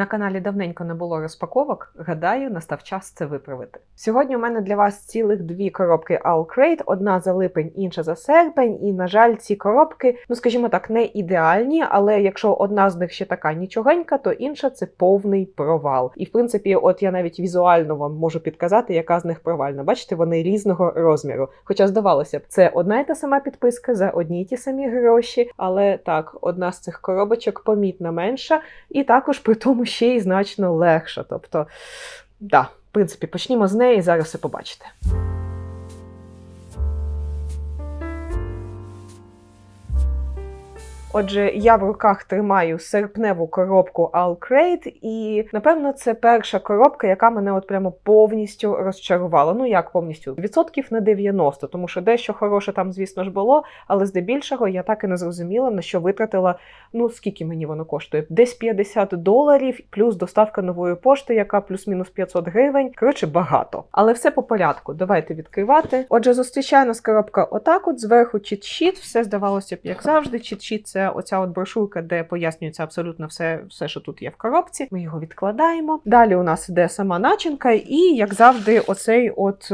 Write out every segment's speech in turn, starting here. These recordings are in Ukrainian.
На каналі давненько не було розпаковок. Гадаю, настав час це виправити. Сьогодні у мене для вас цілих дві коробки All Crate, одна за липень, інша за серпень. І, на жаль, ці коробки, ну скажімо так, не ідеальні, але якщо одна з них ще така нічогенька, то інша це повний провал. І в принципі, от я навіть візуально вам можу підказати, яка з них провальна. Бачите, вони різного розміру. Хоча здавалося б, це одна й та сама підписка за одні й ті самі гроші, але так, одна з цих коробочок помітно менша, і також при тому ще й значно легша. Тобто, да, в принципі, почнімо з неї, зараз все побачите. Отже, я в руках тримаю серпневу коробку All Crate, і напевно це перша коробка, яка мене от прямо повністю розчарувала. Ну як повністю відсотків на 90, тому що дещо хороше там, звісно ж, було, але здебільшого я так і не зрозуміла, на що витратила. Ну скільки мені воно коштує? Десь 50 доларів, плюс доставка нової пошти, яка плюс-мінус 500 гривень. Коротше, багато. Але все по порядку. Давайте відкривати. Отже, зустрічає нас коробка отак. От зверху чіт-щіт. Все здавалося б, як завжди. Чіт-щіт це оця от брошурка, де пояснюється абсолютно все, все, що тут є в коробці. Ми його відкладаємо. Далі у нас іде сама начинка, і як завжди, оцей от.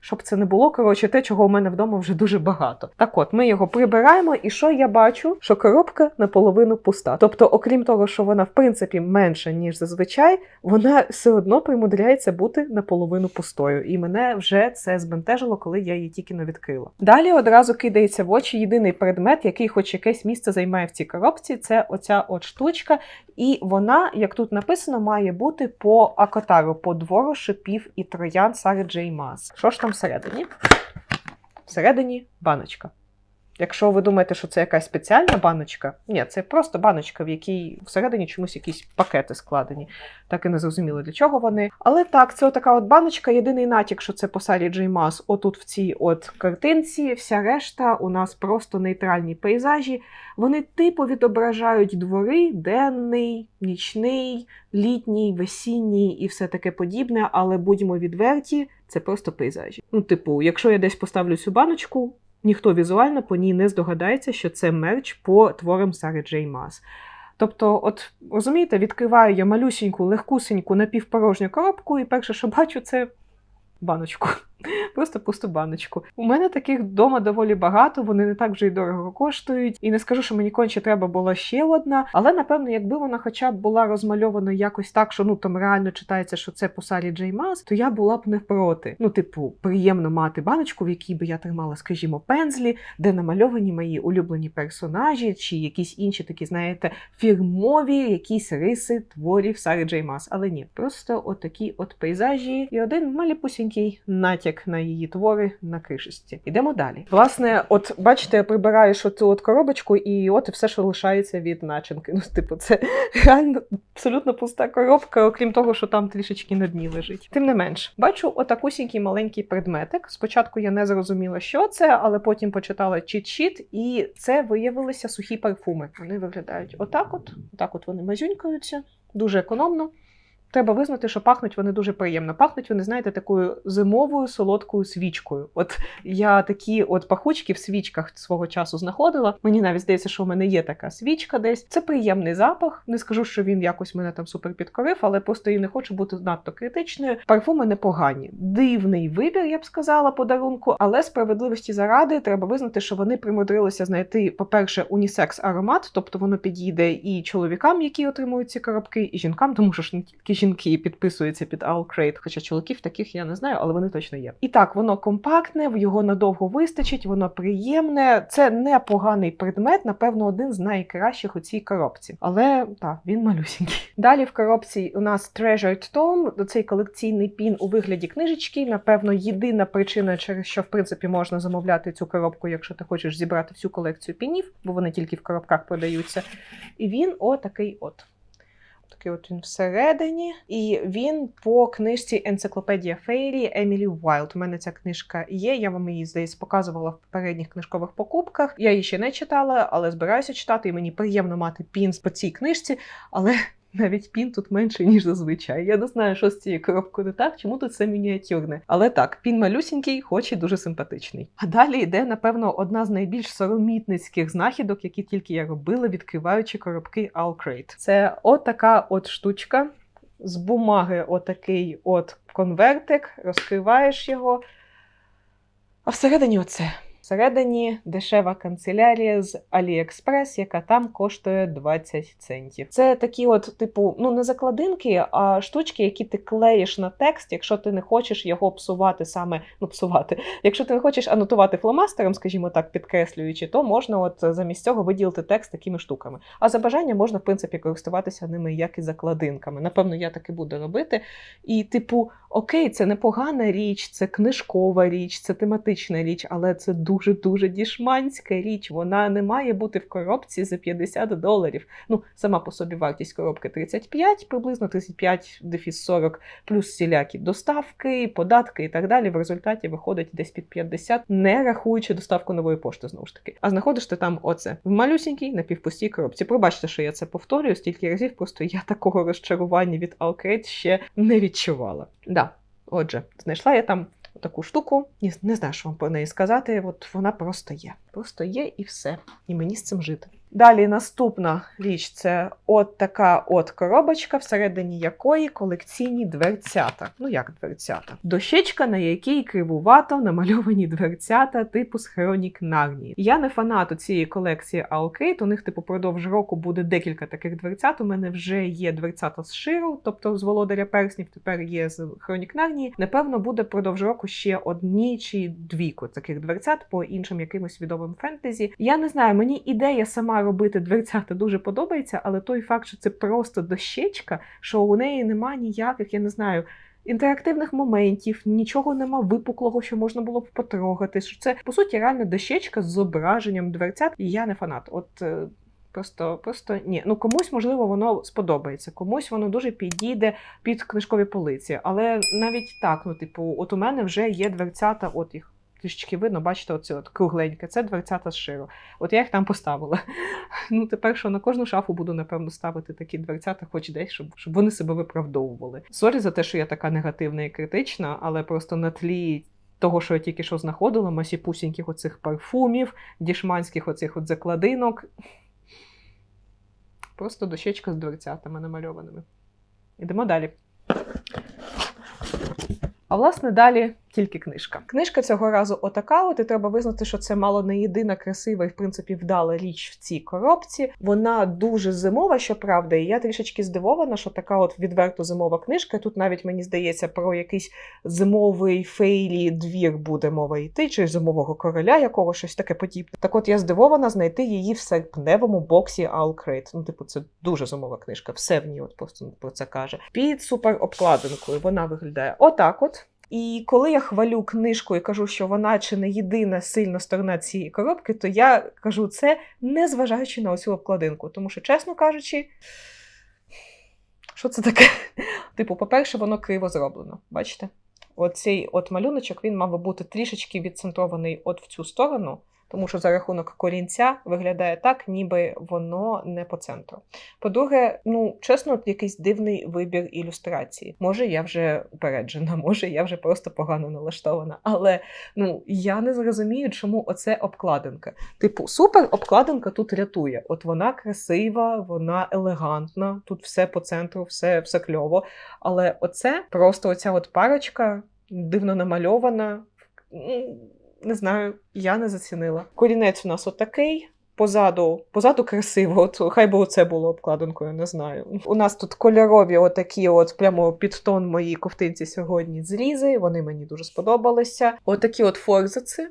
Щоб це не було, коротше, те, чого у мене вдома вже дуже багато. Так от, ми його прибираємо, і що я бачу? Що коробка наполовину пуста. Тобто, окрім того, що вона в принципі менша, ніж зазвичай, вона все одно примудряється бути наполовину пустою. І мене вже це збентежило, коли я її тільки не відкрила. Далі одразу кидається в очі єдиний предмет, який хоч якесь місце займає в цій коробці. Це оця от штучка. І вона, як тут написано, має бути по акотару, по двору шипів і троян Сари Джей Мас. Що ж там всередині? Всередині баночка. Якщо ви думаєте, що це якась спеціальна баночка, ні, це просто баночка, в якій всередині чомусь якісь пакети складені. Так і не зрозуміло, для чого вони. Але так, це така от баночка. Єдиний натяк, що це по Сарі Джей Мас, отут в цій от картинці. Вся решта у нас просто нейтральні пейзажі. Вони типу відображають двори, денний, нічний, літній, весінній і все таке подібне, але будьмо відверті, це просто пейзажі. Ну, типу, якщо я десь поставлю цю баночку, ніхто візуально по ній не здогадається, що це мерч по творам Сари Джей Мас. Тобто, от розумієте, відкриваю я малюсіньку, легкусеньку напівпорожню коробку, і перше, що бачу, це баночку. Просто пусту баночку. У мене таких вдома доволі багато, вони не так вже й дорого коштують. І не скажу, що мені конче треба була ще одна. Але напевно, якби вона хоча б була розмальована якось так, що ну там реально читається, що це по Сарі Джей то я була б не проти. Ну, типу, приємно мати баночку, в якій би я тримала, скажімо, пензлі, де намальовані мої улюблені персонажі, чи якісь інші такі, знаєте, фірмові якісь риси творів Сари Джей Мас. Але ні, просто отакі от пейзажі і один маліпусінький натяк на її твори на кришості. Ідемо далі. Власне, от бачите, прибираєш оцю от коробочку, і от все, що лишається від начинки. Ну, типу, це реально абсолютно пуста коробка, окрім того, що там трішечки на дні лежить. Тим не менш, бачу отакусінький маленький предметик. Спочатку я не зрозуміла, що це, але потім почитала чіт-щіт, і це виявилися сухі парфуми. Вони виглядають отак, от, отак от вони мазюнькаються, дуже економно. Треба визнати, що пахнуть вони дуже приємно. Пахнуть вони, знаєте, такою зимовою солодкою свічкою. От я такі от пахучки в свічках свого часу знаходила. Мені навіть здається, що в мене є така свічка десь. Це приємний запах. Не скажу, що він якось мене там супер підкорив, але просто і не хочу бути надто критичною. Парфуми непогані. Дивний вибір, я б сказала, подарунку, але справедливості заради треба визнати, що вони примудрилися знайти, по-перше, унісекс аромат, тобто воно підійде і чоловікам, які отримують ці коробки, і жінкам, тому що ж не тільки жінки підписуються під All Crate, хоча чоловіків таких я не знаю, але вони точно є. І так, воно компактне, його надовго вистачить, воно приємне. Це непоганий предмет, напевно, один з найкращих у цій коробці. Але так, він малюсінький. Далі в коробці у нас Treasured Tome, цей колекційний пін у вигляді книжечки. Напевно, єдина причина, через що в принципі можна замовляти цю коробку, якщо ти хочеш зібрати всю колекцію пінів, бо вони тільки в коробках продаються. І він отакий от. Такий от він всередині, і він по книжці Енциклопедія Фейрі Емілі Уайлд. У мене ця книжка є. Я вам її здається показувала в попередніх книжкових покупках. Я її ще не читала, але збираюся читати, і мені приємно мати пінс по цій книжці. Але Навіть пін тут менший, ніж зазвичай. Я не знаю, що з цією коробкою не так, чому тут це мініатюрне. Але так, пін малюсінький, хоч і дуже симпатичний. А далі йде, напевно, одна з найбільш соромітницьких знахідок, які тільки я робила, відкриваючи коробки Alcrate. Це отака от штучка. З бумаги отакий от конвертик, розкриваєш його. А всередині оце. Всередині дешева канцелярія з AliExpress, яка там коштує 20 центів. Це такі, от, типу, ну не закладинки, а штучки, які ти клеїш на текст, якщо ти не хочеш його псувати саме, ну псувати. Якщо ти не хочеш анотувати фломастером, скажімо так, підкреслюючи, то можна от замість цього виділити текст такими штуками. А за бажання можна, в принципі, користуватися ними як і закладинками. Напевно, я так і буду робити. І, типу, окей, це непогана річ, це книжкова річ, це тематична річ, але це дуже-дуже дішманська річ. Вона не має бути в коробці за 50 доларів. Ну, сама по собі вартість коробки 35, приблизно 35 дефіс 40, плюс всілякі доставки, податки і так далі. В результаті виходить десь під 50, не рахуючи доставку нової пошти, знову ж таки. А знаходиш ти там оце в малюсінькій напівпустій коробці. Пробачте, що я це повторюю стільки разів, просто я такого розчарування від Alcrate ще не відчувала. Да. Отже, знайшла я там таку штуку, не знаю, що вам про неї сказати. От вона просто є. Просто є і все. І мені з цим жити. Далі наступна річ це от така от коробочка, всередині якої колекційні дверцята. Ну як дверцята? Дощечка, на якій кривувато намальовані дверцята типу з Нарнії. Я не фанат у цієї колекції Alcrate, У них, типу, продовж року буде декілька таких дверцят. У мене вже є дверцята з Ширу, тобто з володаря перснів. Тепер є з Хронік Нарнії. Напевно, буде продовж року ще одні чи двійко таких дверцят по іншим якимось відомим фентезі. Я не знаю, мені ідея сама робити дверцята дуже подобається, але той факт, що це просто дощечка, що у неї нема ніяких, я не знаю. Інтерактивних моментів, нічого нема випуклого, що можна було б потрогати. Що це по суті реально дощечка з зображенням дверцят, і я не фанат. От е, просто, просто ні. Ну комусь можливо воно сподобається, комусь воно дуже підійде під книжкові полиці. Але навіть так, ну типу, от у мене вже є дверцята, от їх трішечки видно, бачите, оце от кругленьке, це дверцята з. От я їх там поставила. Ну, тепер що на кожну шафу буду, напевно, ставити такі дверцята, хоч десь, щоб, щоб вони себе виправдовували. Сорі за те, що я така негативна і критична, але просто на тлі. Того, що я тільки що знаходила, масіпусіньких оцих парфумів, дішманських оцих от закладинок. Просто дощечка з дверцятами намальованими. Ідемо далі. А власне далі тільки книжка. Книжка цього разу отака. От і треба визнати, що це мало не єдина красива і в принципі вдала річ в цій коробці. Вона дуже зимова, щоправда, і я трішечки здивована, що така от відверто зимова книжка. Тут навіть мені здається про якийсь зимовий фейлі двір буде мова йти, чи зимового короля, якого щось таке подібне. Так от я здивована знайти її в серпневому боксі Alcrate. Ну, типу, це дуже зимова книжка. Все в ній от просто про це каже. Під супер обкладинкою вона виглядає отак от. І коли я хвалю книжку і кажу, що вона чи не єдина сильна сторона цієї коробки, то я кажу це не зважаючи на оцю обкладинку. Тому що, чесно кажучи, що це таке? Типу, по-перше, воно криво зроблено. Бачите? Оцей от малюночок він мав би бути трішечки відцентрований от в цю сторону. Тому що за рахунок корінця виглядає так, ніби воно не по центру. По-друге, ну чесно, якийсь дивний вибір ілюстрації. Може, я вже упереджена, може, я вже просто погано налаштована. Але ну я не зрозумію, чому оце обкладинка. Типу, супер обкладинка тут рятує. От вона красива, вона елегантна, тут все по центру, все, все кльово. Але оце просто оця от парочка дивно намальована. Не знаю, я не зацінила. Корінець у нас отакий. Позаду, позаду красиво, от хай би оце було обкладинкою, не знаю. У нас тут кольорові, отакі, от прямо під тон моїй ковтинці сьогодні зрізи. Вони мені дуже сподобалися. Отакі от форзаци.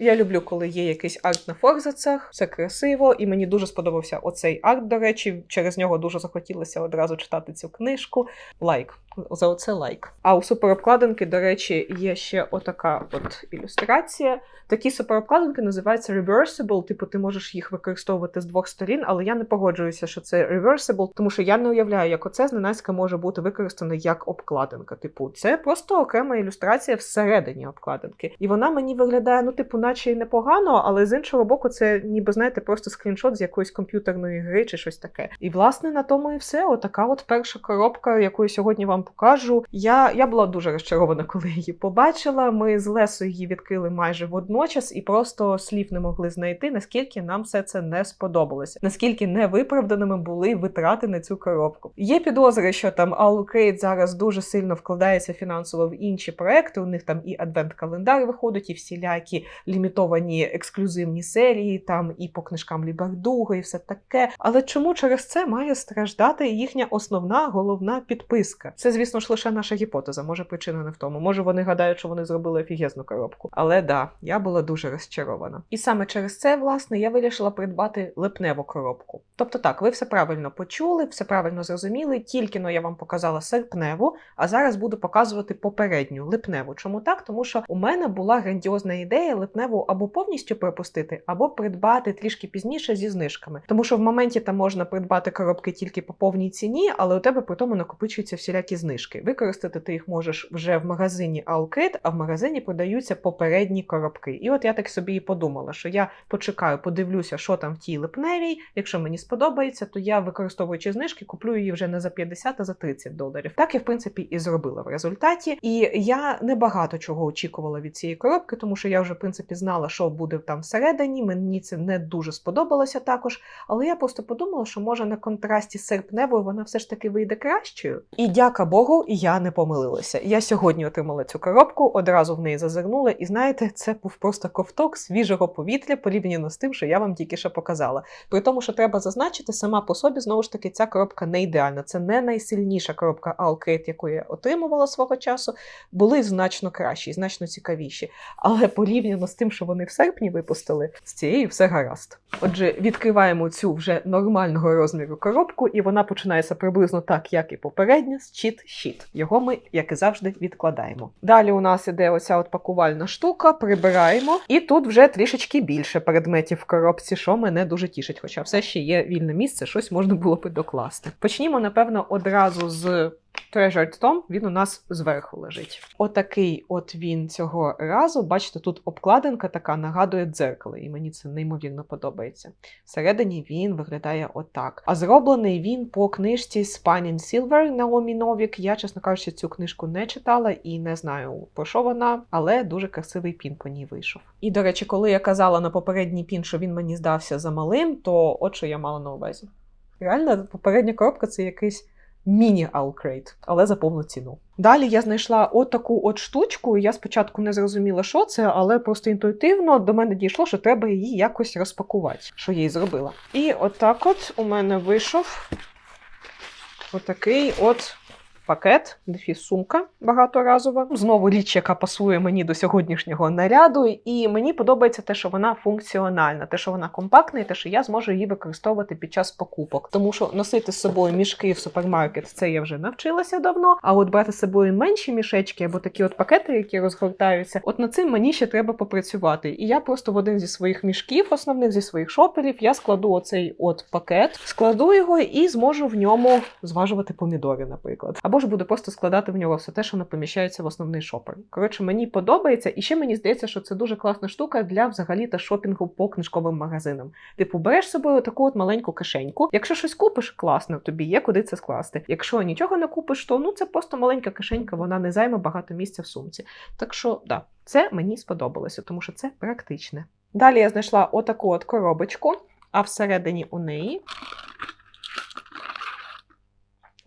Я люблю, коли є якийсь арт на форзацах, все красиво, і мені дуже сподобався оцей арт, до речі, через нього дуже захотілося одразу читати цю книжку. Лайк. За оце лайк. А у суперобкладинки, до речі, є ще отака от ілюстрація. Такі суперобкладинки називаються reversible, типу ти можеш їх використовувати з двох сторін, але я не погоджуюся, що це reversible, тому що я не уявляю, як оце зненацька може бути використано як обкладинка. Типу, це просто окрема ілюстрація всередині обкладинки. І вона мені виглядає, ну, типу, наче й непогано, але з іншого боку, це ніби знаєте, просто скріншот з якоїсь комп'ютерної гри чи щось таке. І власне на тому і все. Отака от перша коробка, яку я сьогодні вам покажу. Я, я була дуже розчарована, коли її побачила. Ми з Лесою її відкрили майже водночас і просто слів не могли знайти, наскільки нам все це не сподобалося, наскільки невиправданими були витрати на цю коробку. Є підозри, що там Allocrate зараз дуже сильно вкладається фінансово в інші проекти. У них там і адвент-календар виходить, і всілякі лімітовані ексклюзивні серії, там і по книжкам Лібердуга, і все таке. Але чому через це має страждати їхня основна головна підписка? Це, звісно ж, лише наша гіпотеза. Може, причина не в тому. Може, вони гадають, що вони зробили офігезну коробку. Але да, я була дуже розчарована. І саме через це, власне, я вирішила придбати липневу коробку. Тобто, так, ви все правильно почули, все правильно зрозуміли. Тільки но я вам показала серпневу, а зараз буду показувати попередню липневу. Чому так? Тому що у мене була грандіозна ідея липневу або повністю пропустити, або придбати трішки пізніше зі знижками. Тому що в моменті там можна придбати коробки тільки по повній ціні, але у тебе при тому накопичуються всілякі знижки. Використати ти їх можеш вже в магазині Allkit, а в магазині продаються попередні коробки. І от я так собі і подумала, що я почекаю, подивлюся, що там в тій липневій. Якщо мені сподобається, то я використовуючи знижки, куплю її вже не за 50, а за 30 доларів. Так я в принципі і зробила в результаті. І я небагато чого очікувала від цієї коробки, тому що я вже в принципі знала, що буде там всередині. Мені це не дуже сподобалося також. Але я просто подумала, що може на контрасті з серпневою вона все ж таки вийде кращою. І дяка Богу, я не помилилася. Я сьогодні отримала цю коробку, одразу в неї зазирнула, і знаєте, це був просто ковток свіжого повітря порівняно з тим, що я вам тільки що показала. При тому, що треба зазначити, сама по собі знову ж таки ця коробка не ідеальна. Це не найсильніша коробка Allcrate, яку я отримувала свого часу. Були значно кращі, значно цікавіші. Але порівняно з тим, що вони в серпні випустили, з цією все гаразд. Отже, відкриваємо цю вже нормального розміру коробку, і вона починається приблизно так, як і попередня, з чіт щіт. Його ми, як і завжди, відкладаємо. Далі у нас іде оця от пакувальна штука, прибираємо, і тут вже трішечки більше предметів в коробці, що мене дуже тішить. Хоча все ще є вільне місце, щось можна було би докласти. Почнімо, напевно, одразу з Treasured Tom, він у нас зверху лежить. Отакий от він цього разу. Бачите, тут обкладинка така нагадує дзеркало, і мені це неймовірно подобається. Всередині він виглядає отак. А зроблений він по книжці Spine in Silver Наомі Новік. Я, чесно кажучи, цю книжку не читала і не знаю про що вона, але дуже красивий пін по ній вийшов. І, до речі, коли я казала на попередній пін, що він мені здався замалим, то от що я мала на увазі. Реально, попередня коробка це якийсь міні-Allcrate, але за повну ціну. Далі я знайшла отаку от штучку. Я спочатку не зрозуміла, що це, але просто інтуїтивно до мене дійшло, що треба її якось розпакувати, що я їй зробила. І отак от у мене вийшов отакий от. Пакет, дефіс сумка багаторазова. Знову річ, яка пасує мені до сьогоднішнього наряду, і мені подобається те, що вона функціональна, те, що вона компактна, і те, що я зможу її використовувати під час покупок. Тому що носити з собою мішки в супермаркет це я вже навчилася давно. А от брати з собою менші мішечки або такі от пакети, які розгортаються, от над цим мені ще треба попрацювати. І я просто в один зі своїх мішків, основних зі своїх шоперів, я складу оцей от пакет, складу його і зможу в ньому зважувати помідори, наприклад. Або ж буду просто складати в нього все те, що не поміщається в основний шопер. Коротше, мені подобається, і ще мені здається, що це дуже класна штука для взагалі та шопінгу по книжковим магазинам. Типу, береш з собою таку от маленьку кишеньку. Якщо щось купиш, класно, тобі є куди це скласти. Якщо нічого не купиш, то ну це просто маленька кишенька, вона не займе багато місця в сумці. Так що, да, це мені сподобалося, тому що це практичне. Далі я знайшла отаку от коробочку, а всередині у неї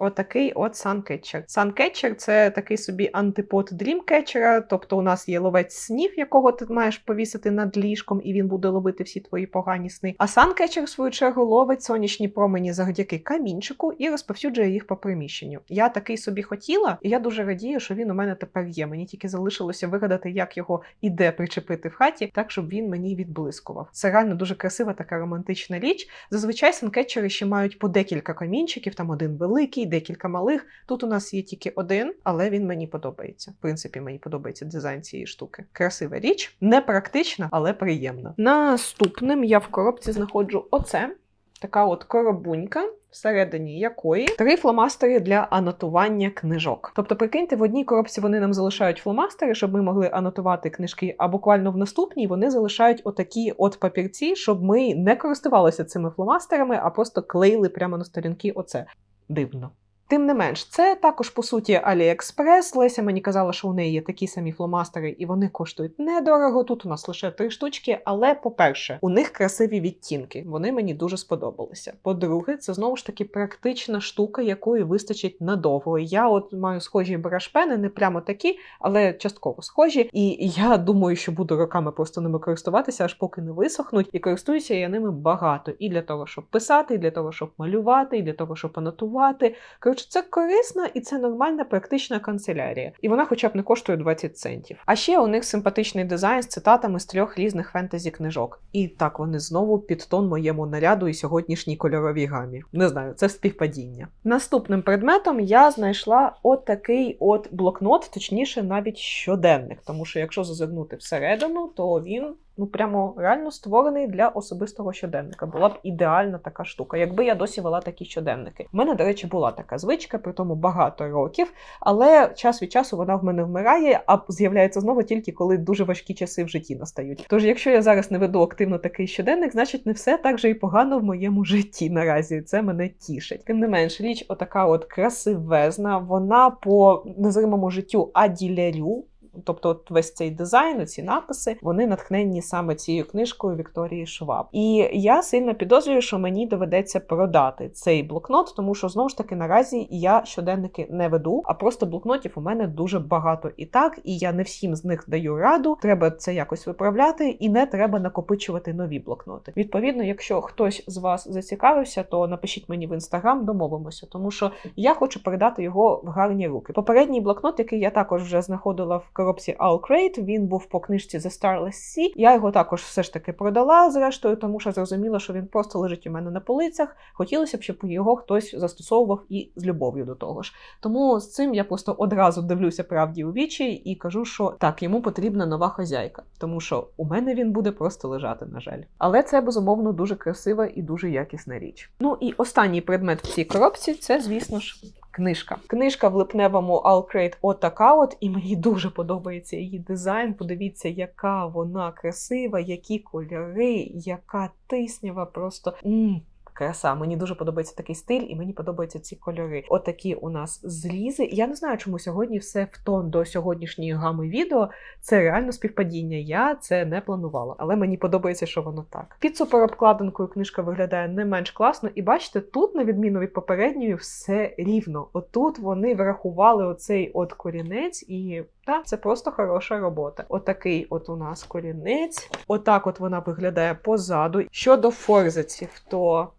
Отакий от Suncatcher. Suncatcher – це такий собі антипод Dreamcatcher, тобто у нас є ловець снів, якого ти маєш повісити над ліжком, і він буде ловити всі твої погані сни. А Suncatcher, в свою чергу, ловить сонячні промені завдяки камінчику і розповсюджує їх по приміщенню. Я такий собі хотіла, і я дуже радію, що він у мене тепер є. Мені тільки залишилося вигадати, як його і де причепити в хаті, так щоб він мені відблискував. Це реально дуже красива така романтична річ. Зазвичай санкетчери ще мають по декілька камінчиків, там один великий декілька малих. Тут у нас є тільки один, але він мені подобається. В принципі, мені подобається дизайн цієї штуки. Красива річ, не практична, але приємна. Наступним я в коробці знаходжу оце. така от коробунька. Всередині якої три фломастери для анотування книжок. Тобто, прикиньте, в одній коробці вони нам залишають фломастери, щоб ми могли анотувати книжки, а буквально в наступній вони залишають отакі от папірці, щоб ми не користувалися цими фломастерами, а просто клеїли прямо на сторінки. Оце дивно. Тим не менш, це також по суті AliExpress. Леся мені казала, що у неї є такі самі фломастери, і вони коштують недорого. Тут у нас лише три штучки. Але, по-перше, у них красиві відтінки. Вони мені дуже сподобалися. По-друге, це знову ж таки практична штука, якої вистачить надовго. Я от маю схожі брашпени, не прямо такі, але частково схожі. І я думаю, що буду роками просто ними користуватися, аж поки не висохнуть. І користуюся я ними багато. І для того, щоб писати, і для того, щоб малювати, і для того, щоб анотувати. Коротше, це корисна і це нормальна практична канцелярія. І вона хоча б не коштує 20 центів. А ще у них симпатичний дизайн з цитатами з трьох різних фентезі книжок. І так вони знову під тон моєму наряду і сьогоднішній кольоровій гамі. Не знаю, це співпадіння. Наступним предметом я знайшла от такий от блокнот, точніше, навіть щоденник. Тому що якщо зазирнути всередину, то він ну прямо реально створений для особистого щоденника. Була б ідеальна така штука, якби я досі вела такі щоденники. У мене, до речі, була така звичка, при тому багато років, але час від часу вона в мене вмирає, а з'являється знову тільки коли дуже важкі часи в житті настають. Тож, якщо я зараз не веду активно такий щоденник, значить не все так же і погано в моєму житті наразі. Це мене тішить. Тим не менш, річ, отака от красивезна, вона по незримому життю аділярю. Тобто, от весь цей дизайн, ці написи, вони натхненні саме цією книжкою Вікторії Шваб. І я сильно підозрюю, що мені доведеться продати цей блокнот, тому що знову ж таки наразі я щоденники не веду, а просто блокнотів у мене дуже багато і так, і я не всім з них даю раду. Треба це якось виправляти, і не треба накопичувати нові блокноти. Відповідно, якщо хтось з вас зацікавився, то напишіть мені в інстаграм, домовимося, тому що я хочу передати його в гарні руки. Попередній блокнот, який я також вже знаходила в коробці Alcrate, він був по книжці The Starless Sea. Я його також все ж таки продала, зрештою, тому що зрозуміла, що він просто лежить у мене на полицях. Хотілося б, щоб його хтось застосовував і з любов'ю до того ж. Тому з цим я просто одразу дивлюся правді у вічі і кажу, що так, йому потрібна нова хазяйка, тому що у мене він буде просто лежати, на жаль. Але це безумовно дуже красива і дуже якісна річ. Ну і останній предмет в цій коробці це, звісно ж. Книжка. Книжка в липневому Alcrate отака от, і мені дуже подобається її дизайн. Подивіться, яка вона красива, які кольори, яка тиснява, просто. м Краса, мені дуже подобається такий стиль, і мені подобаються ці кольори. Отакі у нас зрізи. Я не знаю, чому сьогодні все в тон до сьогоднішньої гами відео. Це реально співпадіння. Я це не планувала, але мені подобається, що воно так. Під суперобкладинкою книжка виглядає не менш класно, і бачите, тут, на відміну від попередньої, все рівно. Отут вони врахували оцей от корінець і. Так, це просто хороша робота. Отакий от у нас корінець. Отак от вона виглядає позаду. Щодо форзаців, то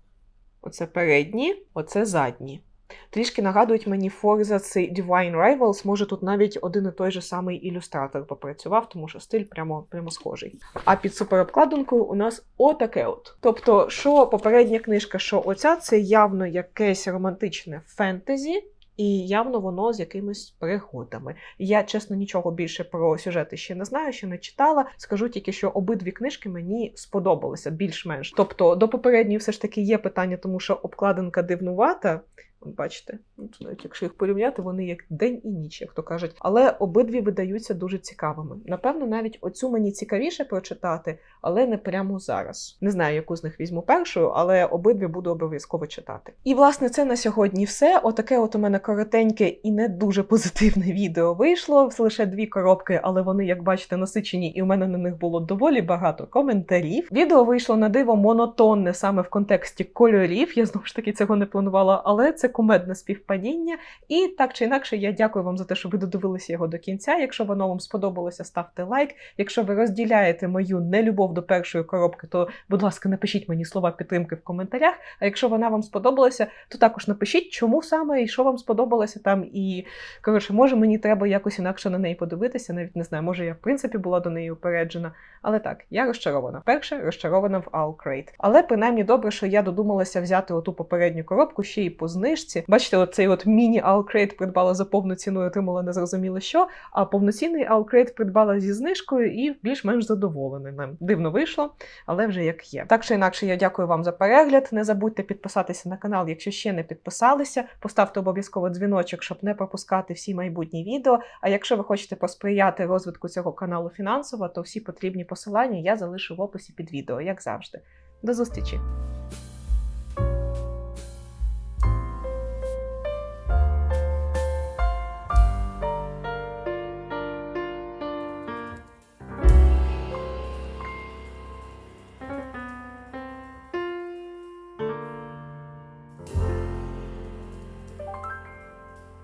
оце передні, оце задні. Трішки нагадують мені Forza цей Divine Rivals. Може тут навіть один і той же самий ілюстратор попрацював, тому що стиль прямо прямо схожий. А під суперобкладинкою у нас отаке от. Тобто, що попередня книжка, що оця, це явно якесь романтичне фентезі. І явно воно з якимись пригодами. Я, чесно, нічого більше про сюжети ще не знаю, ще не читала. Скажу тільки, що обидві книжки мені сподобалися більш-менш. Тобто, до попередньої все ж таки є питання, тому що обкладинка дивнувата. Бачите, навіть якщо їх порівняти, вони як день і ніч, як то кажуть. Але обидві видаються дуже цікавими. Напевно, навіть оцю мені цікавіше прочитати, але не прямо зараз. Не знаю, яку з них візьму першою, але обидві буду обов'язково читати. І власне це на сьогодні все. Отаке от у мене коротеньке і не дуже позитивне відео вийшло. Лише дві коробки, але вони, як бачите, насичені, і у мене на них було доволі багато коментарів. Відео вийшло на диво монотонне саме в контексті кольорів. Я знову ж таки цього не планувала, але це кумедне співпадіння. І так чи інакше, я дякую вам за те, що ви додивилися його до кінця. Якщо воно вам сподобалося, ставте лайк. Якщо ви розділяєте мою нелюбов до першої коробки, то, будь ласка, напишіть мені слова підтримки в коментарях. А якщо вона вам сподобалася, то також напишіть, чому саме і що вам сподобалося там. І коротше, може мені треба якось інакше на неї подивитися. Навіть не знаю, може я в принципі була до неї упереджена. Але так, я розчарована. Перше розчарована в Alcrate. Але принаймні добре, що я додумалася взяти оту попередню коробку ще й по знижці. Знижці. Бачите, оцей от міні Алкрейт придбала за повну ціну і отримала незрозуміло що. А повноцінний Алкрейт придбала зі знижкою і більш-менш задоволений ним. Дивно вийшло, але вже як є. Так чи інакше, я дякую вам за перегляд. Не забудьте підписатися на канал, якщо ще не підписалися. Поставте обов'язково дзвіночок, щоб не пропускати всі майбутні відео. А якщо ви хочете посприяти розвитку цього каналу фінансово, то всі потрібні посилання я залишу в описі під відео, як завжди. До зустрічі!